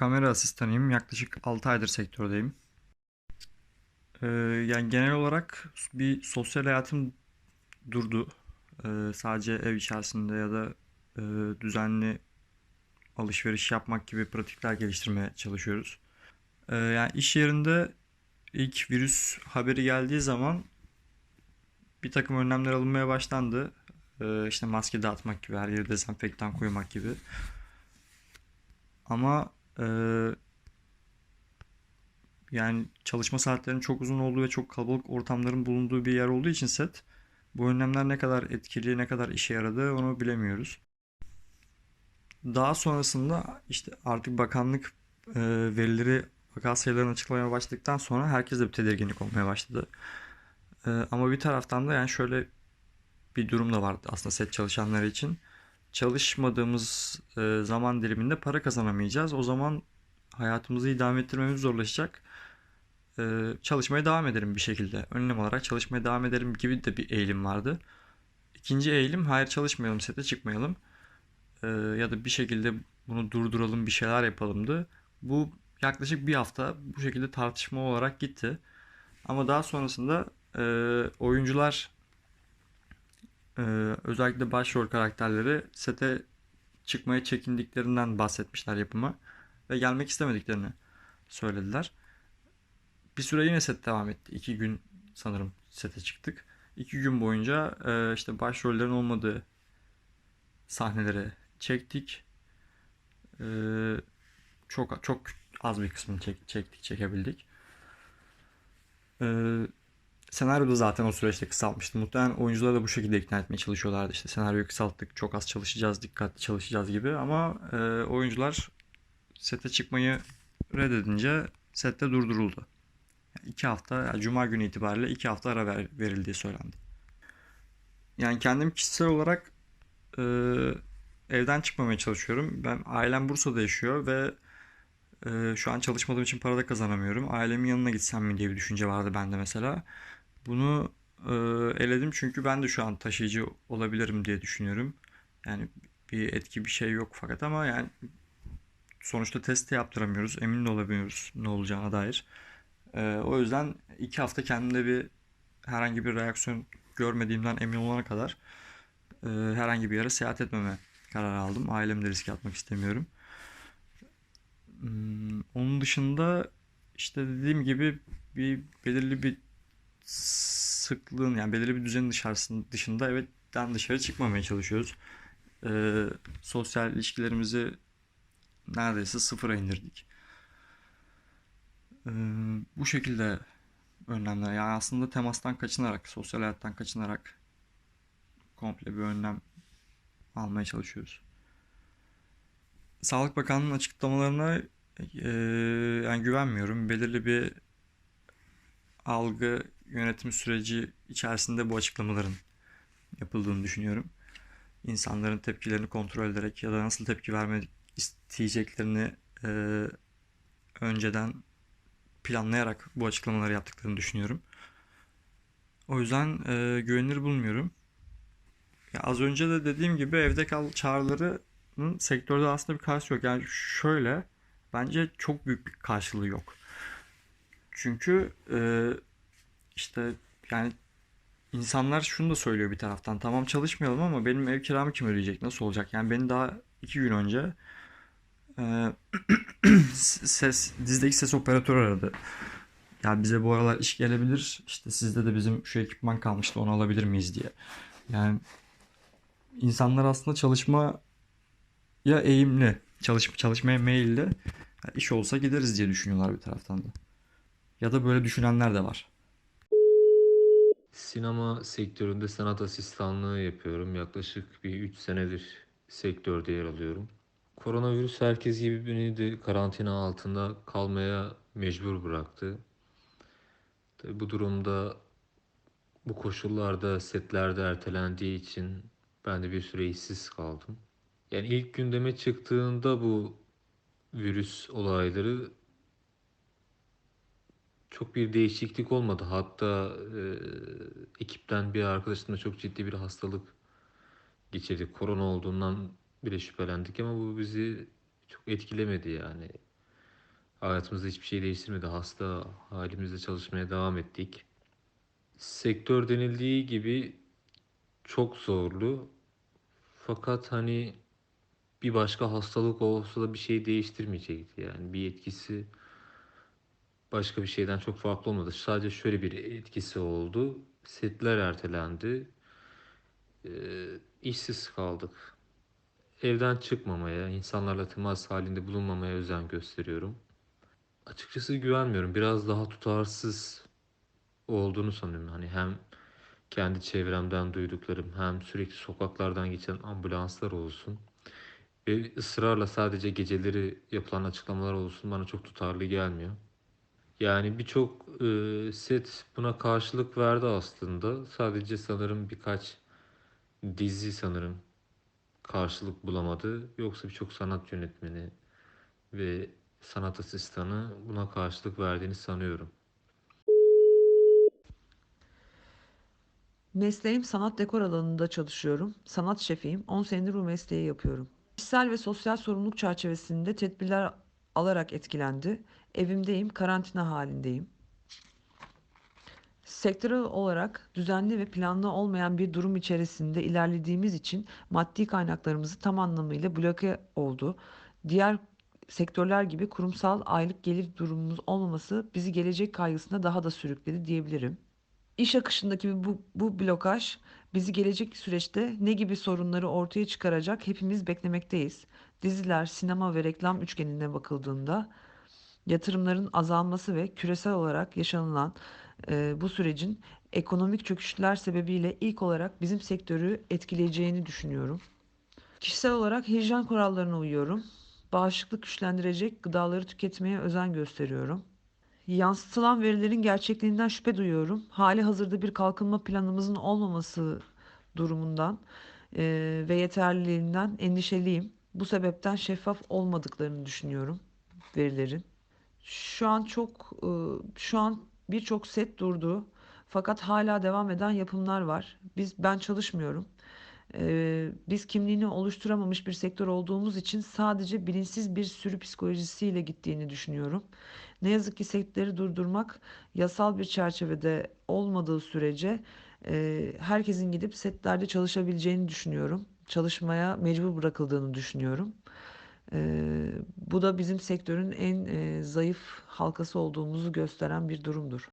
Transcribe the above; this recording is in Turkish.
kamera asistanıyım. Yaklaşık 6 aydır sektördeyim. Ee, yani genel olarak bir sosyal hayatım durdu. Ee, sadece ev içerisinde ya da e, düzenli alışveriş yapmak gibi pratikler geliştirmeye çalışıyoruz. Ee, yani iş yerinde ilk virüs haberi geldiği zaman bir takım önlemler alınmaya başlandı. Ee, işte maske dağıtmak gibi, her yere dezenfektan koymak gibi. Ama e, yani çalışma saatlerinin çok uzun olduğu ve çok kalabalık ortamların bulunduğu bir yer olduğu için set, bu önlemler ne kadar etkili, ne kadar işe yaradı onu bilemiyoruz. Daha sonrasında işte artık bakanlık e, verileri vaka sayılarını açıklamaya başladıktan sonra herkes de bir tedirginlik olmaya başladı. E, ama bir taraftan da yani şöyle bir durum da vardı aslında set çalışanları için. Çalışmadığımız e, zaman diliminde para kazanamayacağız. O zaman hayatımızı idame ettirmemiz zorlaşacak. E, çalışmaya devam edelim bir şekilde. Önlem olarak çalışmaya devam edelim gibi de bir eğilim vardı. İkinci eğilim hayır çalışmayalım, sete çıkmayalım. E, ya da bir şekilde bunu durduralım, bir şeyler yapalımdı. Bu yaklaşık bir hafta bu şekilde tartışma olarak gitti. Ama daha sonrasında e, oyuncular e, özellikle başrol karakterleri sete çıkmaya çekindiklerinden bahsetmişler yapıma ve gelmek istemediklerini söylediler. Bir süre yine set devam etti. İki gün sanırım sete çıktık. İki gün boyunca e, işte başrollerin olmadığı sahneleri çektik. E, çok çok az bir kısmını çek, çektik, çekebildik. E, senaryo da zaten o süreçte kısalmıştı. Muhtemelen oyuncuları da bu şekilde ikna etmeye çalışıyorlardı. İşte senaryoyu kısalttık, çok az çalışacağız, dikkatli çalışacağız gibi. Ama e, oyuncular sete çıkmayı reddedince sette durduruldu. Yani iki hafta, yani Cuma günü itibariyle iki hafta ara ver, verildiği söylendi. Yani kendim kişisel olarak e, evden çıkmamaya çalışıyorum. Ben ailem Bursa'da yaşıyor ve e, şu an çalışmadığım için para da kazanamıyorum. Ailemin yanına gitsem mi diye bir düşünce vardı bende mesela. Bunu e, eledim çünkü ben de şu an taşıyıcı olabilirim diye düşünüyorum. Yani bir etki bir şey yok fakat ama yani sonuçta test de yaptıramıyoruz. Emin olamıyoruz ne olacağına dair. E, o yüzden iki hafta kendimde bir herhangi bir reaksiyon görmediğimden emin olana kadar e, herhangi bir yere seyahat etmeme karar aldım. Ailemi de riske atmak istemiyorum. Hmm, Onun dışında işte dediğim gibi bir belirli bir sıklığın yani belirli bir düzenin dışarısında, dışında evetten dışarı çıkmamaya çalışıyoruz. Ee, sosyal ilişkilerimizi neredeyse sıfıra indirdik. Ee, bu şekilde önlemler yani aslında temastan kaçınarak, sosyal hayattan kaçınarak komple bir önlem almaya çalışıyoruz. Sağlık Bakanlığı'nın açıklamalarına e, yani güvenmiyorum. Belirli bir algı yönetim süreci içerisinde bu açıklamaların yapıldığını düşünüyorum. İnsanların tepkilerini kontrol ederek ya da nasıl tepki vermek isteyeceklerini e, önceden planlayarak bu açıklamaları yaptıklarını düşünüyorum. O yüzden e, güvenilir bulmuyorum. Ya az önce de dediğim gibi evde kal çağrılarının sektörde aslında bir karşılığı yok. Yani şöyle bence çok büyük bir karşılığı yok. Çünkü e, işte yani insanlar şunu da söylüyor bir taraftan. Tamam çalışmayalım ama benim ev kiramı kim ödeyecek? Nasıl olacak? Yani beni daha iki gün önce e, ses dizdeki ses operatörü aradı. Ya bize bu aralar iş gelebilir. İşte sizde de bizim şu ekipman kalmıştı onu alabilir miyiz diye. Yani insanlar aslında çalışmaya eğimli, çalış, çalışmaya meyilli. Ya iş olsa gideriz diye düşünüyorlar bir taraftan da. Ya da böyle düşünenler de var. Sinema sektöründe sanat asistanlığı yapıyorum. Yaklaşık bir 3 senedir sektörde yer alıyorum. Koronavirüs herkes gibi beni de karantina altında kalmaya mecbur bıraktı. Tabii bu durumda bu koşullarda setlerde ertelendiği için ben de bir süre işsiz kaldım. Yani ilk gündeme çıktığında bu virüs olayları çok bir değişiklik olmadı. Hatta e, ekipten bir arkadaşımla çok ciddi bir hastalık geçirdik. Korona olduğundan bile şüphelendik ama bu bizi çok etkilemedi yani. Hayatımızda hiçbir şey değiştirmedi. Hasta halimizde çalışmaya devam ettik. Sektör denildiği gibi çok zorlu. Fakat hani bir başka hastalık olsa da bir şey değiştirmeyecekti. Yani bir etkisi başka bir şeyden çok farklı olmadı. Sadece şöyle bir etkisi oldu. Setler ertelendi. Ee, işsiz kaldık. Evden çıkmamaya, insanlarla temas halinde bulunmamaya özen gösteriyorum. Açıkçası güvenmiyorum. Biraz daha tutarsız olduğunu sanıyorum. Hani hem kendi çevremden duyduklarım hem sürekli sokaklardan geçen ambulanslar olsun ve ısrarla sadece geceleri yapılan açıklamalar olsun bana çok tutarlı gelmiyor. Yani birçok e, set buna karşılık verdi aslında. Sadece sanırım birkaç dizi sanırım karşılık bulamadı. Yoksa birçok sanat yönetmeni ve sanat asistanı buna karşılık verdiğini sanıyorum. Mesleğim sanat dekor alanında çalışıyorum. Sanat şefiyim. 10 senedir bu mesleği yapıyorum. Kişisel ve sosyal sorumluluk çerçevesinde tedbirler alarak etkilendi. Evimdeyim, karantina halindeyim. Sektörel olarak düzenli ve planlı olmayan bir durum içerisinde ilerlediğimiz için maddi kaynaklarımızı tam anlamıyla bloke oldu. Diğer sektörler gibi kurumsal aylık gelir durumumuz olmaması bizi gelecek kaygısına daha da sürükledi diyebilirim. İş akışındaki bu, bu blokaj bizi gelecek süreçte ne gibi sorunları ortaya çıkaracak hepimiz beklemekteyiz. Diziler, sinema ve reklam üçgenine bakıldığında yatırımların azalması ve küresel olarak yaşanılan e, bu sürecin ekonomik çöküşler sebebiyle ilk olarak bizim sektörü etkileyeceğini düşünüyorum. Kişisel olarak hijyen kurallarına uyuyorum. Bağışıklık güçlendirecek gıdaları tüketmeye özen gösteriyorum. Yansıtılan verilerin gerçekliğinden şüphe duyuyorum. Hali hazırda bir kalkınma planımızın olmaması durumundan e, ve yeterliliğinden endişeliyim. Bu sebepten şeffaf olmadıklarını düşünüyorum verilerin. Şu an çok e, şu an birçok set durdu. Fakat hala devam eden yapımlar var. Biz ben çalışmıyorum. Ee, biz kimliğini oluşturamamış bir sektör olduğumuz için sadece bilinçsiz bir sürü psikolojisiyle gittiğini düşünüyorum. Ne yazık ki setleri durdurmak yasal bir çerçevede olmadığı sürece e, herkesin gidip setlerde çalışabileceğini düşünüyorum. Çalışmaya mecbur bırakıldığını düşünüyorum. Ee, bu da bizim sektörün en e, zayıf halkası olduğumuzu gösteren bir durumdur.